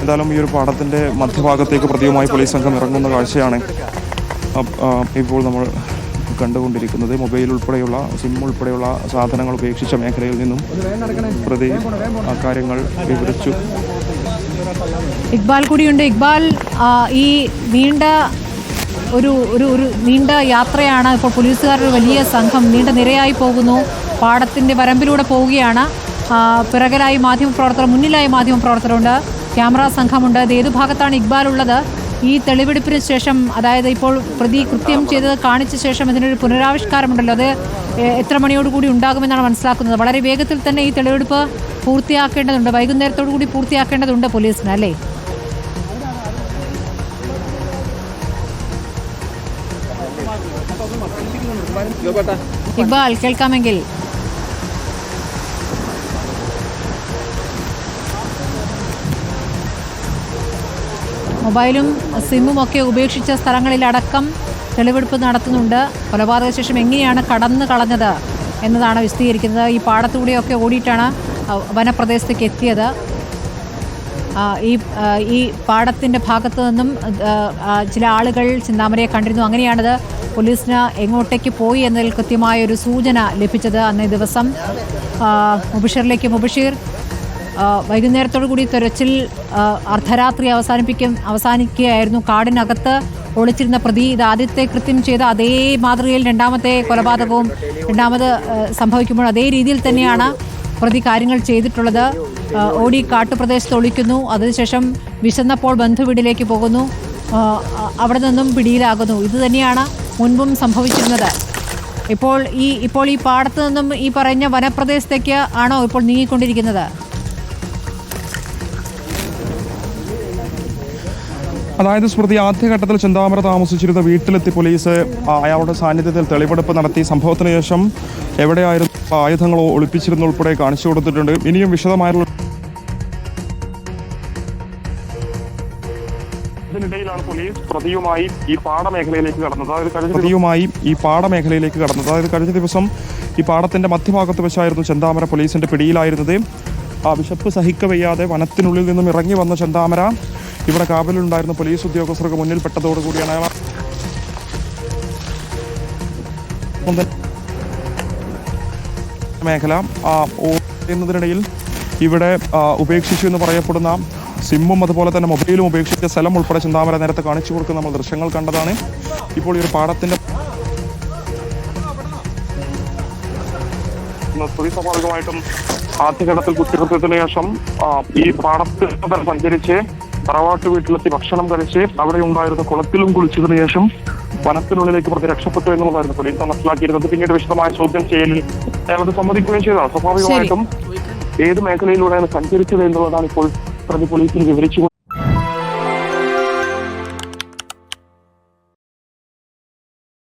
എന്തായാലും ഈ ഒരു പാടത്തിന്റെ മധ്യഭാഗത്തേക്ക് പ്രതിയുമായി പോലീസ് സംഘം ഇറങ്ങുന്ന കാഴ്ചയാണ് ഇപ്പോൾ നമ്മൾ കണ്ടുകൊണ്ടിരിക്കുന്നത്. മൊബൈൽ ഉൾപ്പെടെയുള്ള സിം ഉൾപ്പെടെയുള്ള സാധനങ്ങൾ ഉപേക്ഷിച്ച മേഖലയിൽ നിന്നും പ്രതി കാര്യങ്ങൾ വിവരിച്ചു. ഇക്ബാൽ കൂടിയുണ്ട്. ഇക്ബാൽ ഈ നീണ്ട ഒരു ഒരു ഒരു നീണ്ട യാത്രയാണ് ഇപ്പോൾ പോലീസുകാരുടെ വലിയ സംഘം. നീണ്ട നിരയായി പോകുന്നു. പാടത്തിന്റെ വരമ്പിലൂടെ പോവുകയാണ്. പിറകിലായി മാധ്യമപ്രവർത്തകർ മുന്നിലായി മാധ്യമപ്രവർത്തകരുണ്ട്. ക്യാമറ സംഘമുണ്ട്. ഇത് ഏത് ഭാഗത്താണ് ഇക്ബാൽ ഉള്ളത്? ഈ തെളിവെടുപ്പിന് ശേഷം അതായത് ഇപ്പോൾ പ്രതി കൃത്യം ചെയ്തത് കാണിച്ച ശേഷം ഇതിനൊരു പുനരാവിഷ്കാരമുണ്ടല്ലോ. അത് എത്ര മണിയോടുകൂടി ഉണ്ടാകുമെന്നാണ് മനസ്സിലാക്കുന്നത്. വളരെ വേഗത്തിൽ തന്നെ ഈ തെളിവെടുപ്പ് പൂർത്തിയാക്കേണ്ടതുണ്ട്. വൈകുന്നേരത്തോടു കൂടി പൂർത്തിയാക്കേണ്ടതുണ്ട് പോലീസിന് അല്ലേ? ഇക്ബാൽ കേൾക്കാമെങ്കിൽ മൊബൈലും സിമ്മും ഒക്കെ ഉപേക്ഷിച്ച സ്ഥലങ്ങളിലടക്കം തെളിവെടുപ്പ് നടത്തുന്നുണ്ട്. കൊലപാതക ശേഷം എങ്ങനെയാണ് കടന്നു കളഞ്ഞത് എന്നതാണ് വിശദീകരിക്കുന്നത്. ഈ പാടത്തൂടെയൊക്കെ ഓടിയിട്ടാണ് വനപ്രദേശത്തേക്ക് എത്തിയത്. ഈ ഈ പാടത്തിന്റെ ഭാഗത്തു നിന്നും ചില ആളുകൾ ചിന്താമരയെ കണ്ടിരുന്നു. അങ്ങനെയാണത് പോലീസിന് എങ്ങോട്ടേക്ക് പോയി എന്നതിൽ കൃത്യമായ ഒരു സൂചന ലഭിച്ചത് അന്നേ ദിവസം. മുബഷീറിലേക്ക് മുബഷീർ വൈകുന്നേരത്തോടു കൂടി തെരച്ചിൽ അർദ്ധരാത്രി അവസാനിപ്പിക്കും അവസാനിക്കുകയായിരുന്നു. കാടിനകത്ത് ഒളിച്ചിരുന്ന പ്രതി ഇത് ആദ്യത്തെ കൃത്യം ചെയ്ത അതേ മാതൃകയിൽ രണ്ടാമത്തെ കൊലപാതകവും രണ്ടാമത് സംഭവിക്കുമ്പോൾ അതേ രീതിയിൽ തന്നെയാണ് പ്രതി കാര്യങ്ങൾ ചെയ്തിട്ടുള്ളത്. ഓടി കാട്ടുപ്രദേശത്ത് ഒളിക്കുന്നു. അതിനുശേഷം വിശന്നപ്പോൾ ബന്ധുവീടിലേക്ക് പോകുന്നു. അവിടെ നിന്നും പിടിയിലാകുന്നു. ഇത് തന്നെയാണ് മുൻപും സംഭവിച്ചിരുന്നത്. ഇപ്പോൾ ഈ ഇപ്പോൾ ഈ പാടത്തു നിന്നും ഈ പറഞ്ഞ വനപ്രദേശത്തേക്ക് ആണോ ഇപ്പോൾ നീങ്ങിക്കൊണ്ടിരിക്കുന്നത്? അതായത് സ്മൃതി ആദ്യഘട്ടത്തിൽ ചിന്താമര താമസിച്ചിരുന്ന വീട്ടിലെത്തി പോലീസ് അയാളുടെ സാന്നിധ്യത്തിൽ തെളിവെടുപ്പ് നടത്തി. സംഭവത്തിന് ശേഷം എവിടെയായിരുന്നു? ആയുധങ്ങൾ ഒളിപ്പിച്ചിരുന്ന ഉൾപ്പെടെ കാണിച്ചു കൊടുത്തിട്ടുണ്ട്. ഇനിയും വിശദമായുള്ള ഇതിനിടയിലാണ് പോലീസ് പ്രതിയുമായി ഈ പാടമേഖലയിലേക്ക് കടന്നത്. അതായത് കഴിഞ്ഞ പ്രതിയുമായി ഈ പാടമേഖലയിലേക്ക് കടന്നത്. അതായത് കഴിഞ്ഞ ദിവസം ഈ പാടത്തിന്റെ മധ്യഭാഗത്ത് വെച്ചായിരുന്നു ചെന്താമര പോലീസിന്റെ പിടിയിലായിരുന്നത്. ആ വിശപ്പ് സഹിക്കവയ്യാതെ വനത്തിനുള്ളിൽ നിന്നും ഇറങ്ങി വന്ന ചെന്താമര ഇവിടെ കാവലുണ്ടായിരുന്ന പോലീസ് ഉദ്യോഗസ്ഥർക്ക് മുന്നിൽ പെട്ടതോടുകൂടിയാണ് അയാൾ. മേഖല ആ, ഓ- എന്നതിനിടയിൽ ഇവിടെ ഉപേക്ഷിച്ചു എന്ന് പറയപ്പെടുന്ന സിമ്മും അതുപോലെ തന്നെ മൊബൈലും ഉപേക്ഷിച്ച സ്ഥലം ഉൾപ്പെടെ ചിന്താമര നേരത്തെ കാണിച്ചു കൊടുക്കുന്ന നമ്മൾ ദൃശ്യങ്ങൾ കണ്ടതാണ്. ഇപ്പോൾ ഈ ഒരു പാടത്തിന്റെ സ്വാഭാവികമായിട്ടും ആദ്യഘട്ടത്തിൽ കുറ്റകൃത്യത്തിന് ശേഷം ഈ പാടത്തിൽ സഞ്ചരിച്ച് തറവാട്ട് വീട്ടിലെത്തി ഭക്ഷണം കഴിച്ച് അവിടെ ഉണ്ടായിരുന്ന കുളത്തിലും കുളിച്ചതിന് ശേഷം വനത്തിനുള്ളിലേക്ക് പ്രതി രക്ഷപ്പെട്ടു എന്നുള്ളതായിരുന്നു പോലീസ് മനസ്സിലാക്കിയിരുന്നത്. പിന്നീട് വിശദമായ ചോദ്യം ചെയ്യലിൽ അയാളത് സമ്മതിക്കുകയും ചെയ്തതാണ് സ്വാഭാവികമായിട്ടും ഏത് മേഖലയിലൂടെയാണ് സഞ്ചരിച്ചത് എന്നുള്ളതാണ് ഇപ്പോൾ പ്രതി പോലീസിന് വിവരിച്ചു